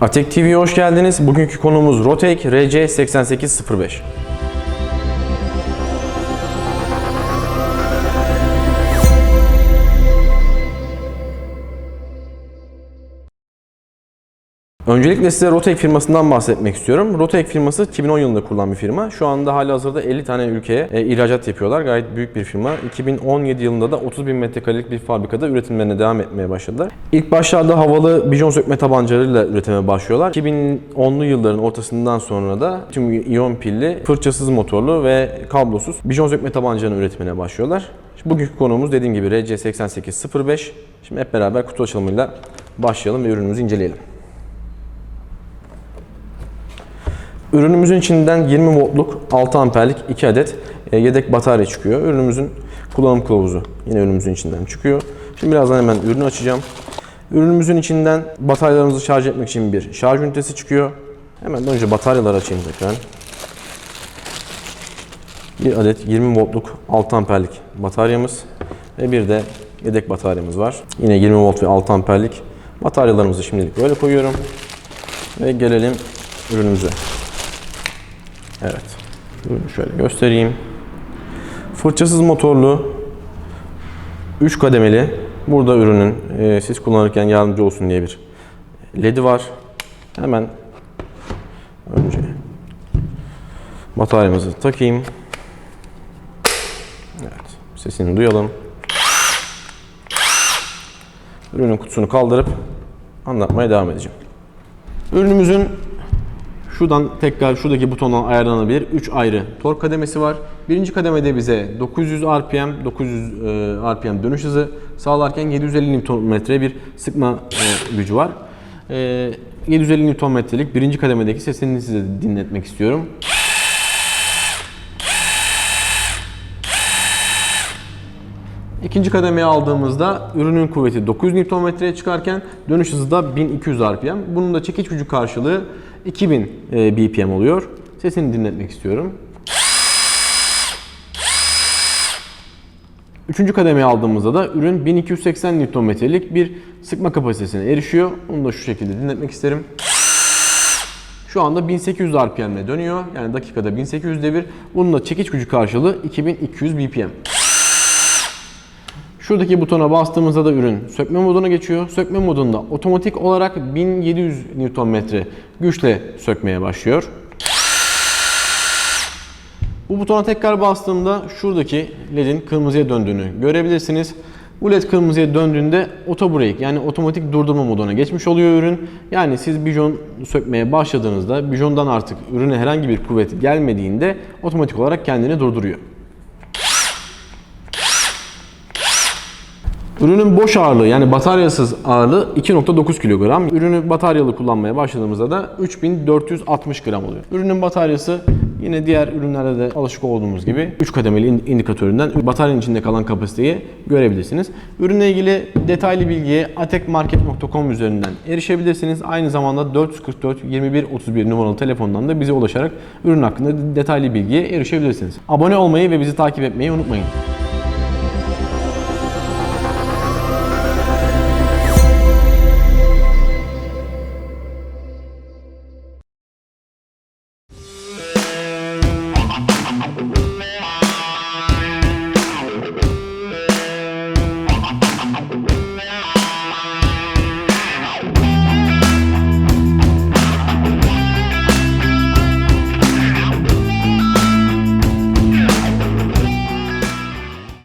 Atek TV'ye hoş geldiniz. Bugünkü konumuz Rotek RC8805. Öncelikle size Rotek firmasından bahsetmek istiyorum. Rotek firması 2010 yılında kurulan bir firma. Şu anda hali hazırda 50 tane ülkeye e, ihracat yapıyorlar. Gayet büyük bir firma. 2017 yılında da 30 bin metrekarelik bir fabrikada üretimlerine devam etmeye başladılar. İlk başlarda havalı bijon sökme tabancalarıyla üretime başlıyorlar. 2010'lu yılların ortasından sonra da tüm iyon pilli, fırçasız motorlu ve kablosuz bijon sökme tabancalarının üretimine başlıyorlar. Şimdi bugünkü konuğumuz dediğim gibi RC8805. Şimdi hep beraber kutu açılımıyla başlayalım ve ürünümüzü inceleyelim. Ürünümüzün içinden 20 voltluk 6 amperlik 2 adet e, yedek batarya çıkıyor. Ürünümüzün kullanım kılavuzu yine ürünümüzün içinden çıkıyor. Şimdi birazdan hemen ürünü açacağım. Ürünümüzün içinden bataryalarımızı şarj etmek için bir şarj ünitesi çıkıyor. Hemen önce bataryaları açayım tekrar. Bir adet 20 voltluk 6 amperlik bataryamız ve bir de yedek bataryamız var. Yine 20 volt ve 6 amperlik bataryalarımızı şimdilik böyle koyuyorum. Ve gelelim ürünümüze. Evet. Şöyle göstereyim. Fırçasız motorlu 3 kademeli. Burada ürünün e, siz kullanırken yardımcı olsun diye bir ledi var. Hemen önce bataryamızı takayım. Evet. Sesini duyalım. Ürünün kutusunu kaldırıp anlatmaya devam edeceğim. Ürünümüzün Şuradan tekrar şuradaki butondan ayarlanabilir. 3 ayrı tork kademesi var. Birinci kademede bize 900 RPM, 900 e, RPM dönüş hızı sağlarken 750 Nm bir sıkma e, gücü var. E, 750 Nm'lik birinci kademedeki sesini size dinletmek istiyorum. İkinci kademeye aldığımızda ürünün kuvveti 900 Nm'ye çıkarken dönüş hızı da 1200 RPM. Bunun da çekiç gücü karşılığı 2000 e, BPM oluyor. Sesini dinletmek istiyorum. Üçüncü kademeye aldığımızda da ürün 1280 Nm'lik bir sıkma kapasitesine erişiyor. Onu da şu şekilde dinletmek isterim. Şu anda 1800 RPM ile dönüyor. Yani dakikada 1800 devir. Bunun da çekiç gücü karşılığı 2200 BPM. Şuradaki butona bastığımızda da ürün sökme moduna geçiyor. Sökme modunda otomatik olarak 1700 Nm güçle sökmeye başlıyor. Bu butona tekrar bastığımda şuradaki ledin kırmızıya döndüğünü görebilirsiniz. Bu led kırmızıya döndüğünde auto brake yani otomatik durdurma moduna geçmiş oluyor ürün. Yani siz bijon sökmeye başladığınızda bijondan artık ürüne herhangi bir kuvvet gelmediğinde otomatik olarak kendini durduruyor. Ürünün boş ağırlığı yani bataryasız ağırlığı 2.9 kilogram. Ürünü bataryalı kullanmaya başladığımızda da 3460 gram oluyor. Ürünün bataryası yine diğer ürünlerde de alışık olduğumuz gibi 3 kademeli indikatöründen bataryanın içinde kalan kapasiteyi görebilirsiniz. Ürünle ilgili detaylı bilgiye atekmarket.com üzerinden erişebilirsiniz. Aynı zamanda 444 21 31 numaralı telefondan da bize ulaşarak ürün hakkında detaylı bilgiye erişebilirsiniz. Abone olmayı ve bizi takip etmeyi unutmayın.